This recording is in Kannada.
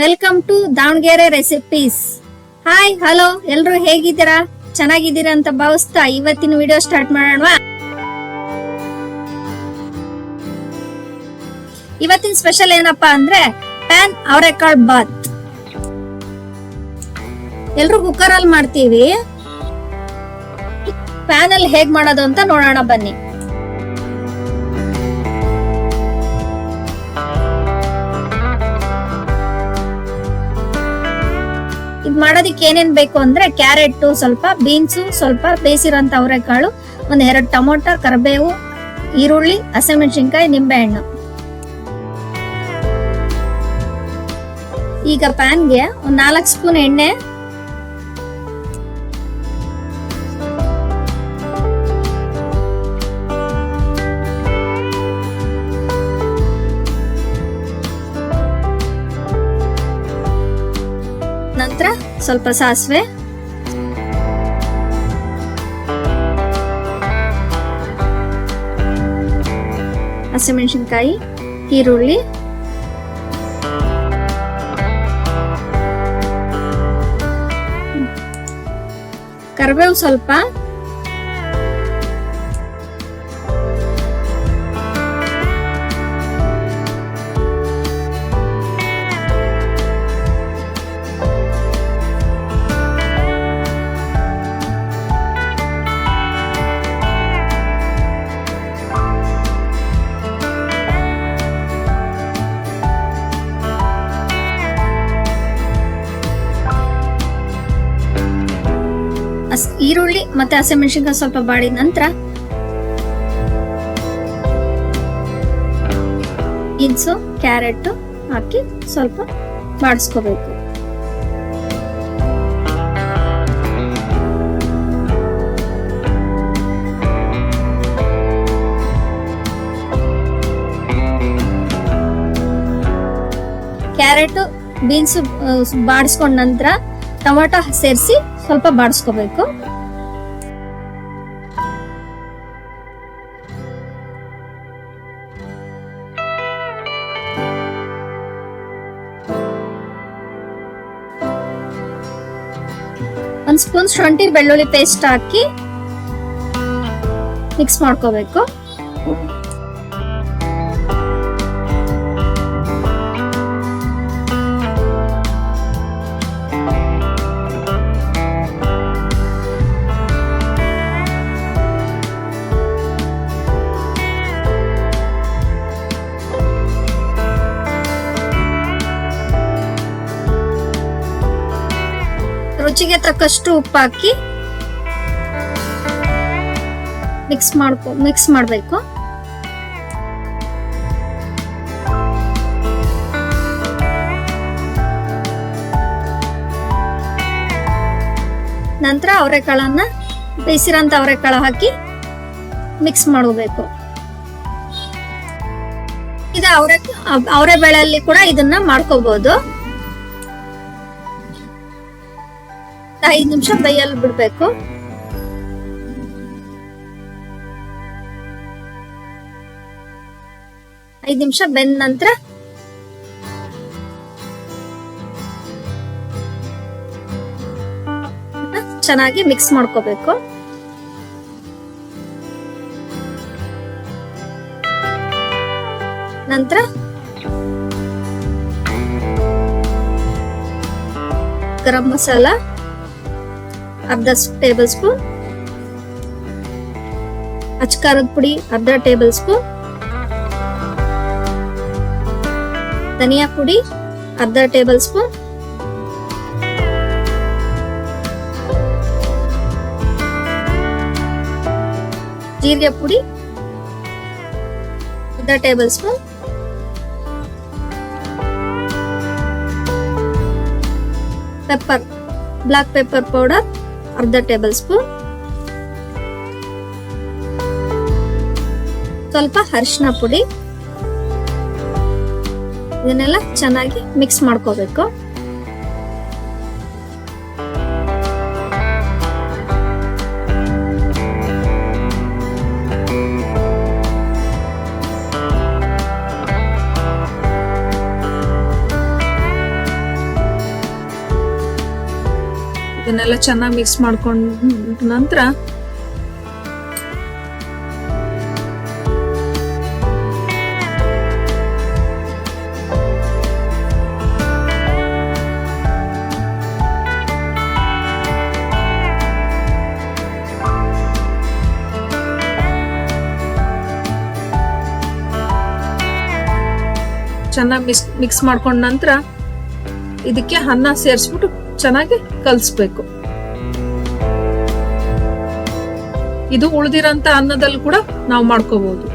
Welcome to Davanagere recipes hi hello ಎಲ್ರು ಹೇಗಿದ್ದೀರಾ? ಚೆನ್ನಾಗಿದ್ದೀರಾ ಅಂತ ಭಾವಿಸ್ತಾ ಇವತ್ತಿನ ವಿಡಿಯೋ ಸ್ಟಾರ್ಟ್ ಮಾಡೋಣ. ಇವತ್ತಿನ ಸ್ಪೆಷಲ್ ಏನಪ್ಪಾ ಅಂದ್ರೆ ಪ್ಯಾನ್ ಅವರೆಕಾಳು ಬಾತ್. ಎಲ್ರು ಕುಕ್ಕರ್ ಅಲ್ಲಿ ಮಾಡ್ತೀವಿ. ಪ್ಯಾನ್ ಅಲ್ಲಿ ಹೇಗ್ ಮಾಡೋದು ಅಂತ ನೋಡೋಣ ಬನ್ನಿ. ಮಾಡೋದಕ್ಕೆ ಏನೇನ್ ಬೇಕು ಅಂದ್ರೆ ಕ್ಯಾರೆಟ್, ಸ್ವಲ್ಪ ಬೀನ್ಸು, ಸ್ವಲ್ಪ ಬೇಯಿಸಿರೋಂತ ಅವರೆಕಾಳು, ಒಂದ್ ಎರಡು ಟೊಮೊಟೊ, ಕರಿಬೇವು, ಈರುಳ್ಳಿ, ಹಸಿಮೆಣಸಿನ್ಕಾಯಿ, ನಿಂಬೆಹಣ್ಣು. ಈಗ ಪ್ಯಾನ್ಗೆ ಒಂದ್ ನಾಲ್ಕು ಸ್ಪೂನ್ ಎಣ್ಣೆ ನಂತರ ಸ್ವಲ್ಪ ಸಾಸಿವೆ. ಹಸಿಮೆಣಸಿನ್ಕಾಯಿ ಈರುಳ್ಳಿ. ಕರಿಬೇವು ಸ್ವಲ್ಪ. ಈರುಳ್ಳಿ ಮತ್ತೆ ಹಸಿಮೆಣಸಿನ್ಕಾಯಿ ಸ್ವಲ್ಪ ಬಾಡಿದ ನಂತರ ಇನ್ಸು, ಕ್ಯಾರೆಟ್ ಹಾಕಿ ಸ್ವಲ್ಪ ಬಾಡಿಸ್ಕೋಬೇಕು ಕ್ಯಾರೆಟ್, ಬೀನ್ಸ್ ಬಾಡಿಸ್ಕೊಂಡ ನಂತರ ಟೊಮೆಟೊ ಸೇರಿಸಿ ಸ್ವಲ್ಪ ಬಾಡಿಸ್ಕೋಬೇಕು. ಒಂದ್ ಸ್ಪೂನ್ ಶುಂಠಿ ಬೆಳ್ಳುಳ್ಳಿ ಪೇಸ್ಟ್ ಹಾಕಿ ಮಿಕ್ಸ್ ಮಾಡ್ಕೋಬೇಕು. ರುಚಿಗೆ ತಕ್ಕಷ್ಟು ಉಪ್ಪು ಹಾಕಿ ಮಿಕ್ಸ್ ಮಾಡ್ಕೊ ಮಿಕ್ಸ್ ಮಾಡಬೇಕು. ನಂತರ ಅವರೆಕಾಳನ್ನ, ಬೇಯಿಸಿರೋಂಥ ಅವರೆಕಾಳು ಹಾಕಿ ಮಿಕ್ಸ್ ಮಾಡಬೇಕು ಇದು ಅವರೆ ಅವರೆ ಬೇಳೆಯಲ್ಲಿ ಕೂಡ ಇದನ್ನ ಮಾಡ್ಕೋಬಹುದು ಐದು ನಿಮಿಷ ಬೈಯಲ್ಲಿ ಬಿಡ್ಬೇಕು. ಐದು ನಿಮಿಷ ಬೆಂದ ನಂತರ ಚೆನ್ನಾಗಿ ಮಿಕ್ಸ್ ಮಾಡ್ಕೋಬೇಕು. ನಂತರ ಗರಂ ಮಸಾಲ. ಅರ್ಧ ಟೇಬಲ್ ಸ್ಪೂನ್ ಅಚ್ಕಾರದ ಪುಡಿ ಅರ್ಧ ಟೇಬಲ್ ಸ್ಪೂನ್ ಧನಿಯಾ ಪುಡಿ ಅರ್ಧ ಟೇಬಲ್ ಸ್ಪೂನ್ ಜೀರಿಗೆ ಪುಡಿ ಅರ್ಧ tablespoon pepper black pepper powder ಅರ್ಧ ಟೇಬಲ್ ಸ್ಪೂನ್. ಸ್ವಲ್ಪ ಅರಿಶಿನ ಪುಡಿ. ಇದನ್ನೆಲ್ಲ ಚೆನ್ನಾಗಿ ಮಿಕ್ಸ್ ಮಾಡ್ಕೋಬೇಕು. ಇದನ್ನೆಲ್ಲ ಚೆನ್ನಾಗಿ ಮಿಕ್ಸ್ ಮಾಡ್ಕೊಂಡ ನಂತರ ಚೆನ್ನಾಗಿ ಮಿಕ್ಸ್ ಮಿಕ್ಸ್ ಮಾಡ್ಕೊಂಡ ನಂತರ ಇದಕ್ಕೆ ಅನ್ನ ಸೇರಿಸ್ಬಿಟ್ಟು ಚೆನ್ನಾಗಿ ಕಲಿಸ್ಬೇಕು. ಇದು ಉಳಿದಿರೋಂಥ ಅನ್ನದಲ್ಲಿ ಕೂಡ ನಾವು ಮಾಡ್ಕೋಬಹುದು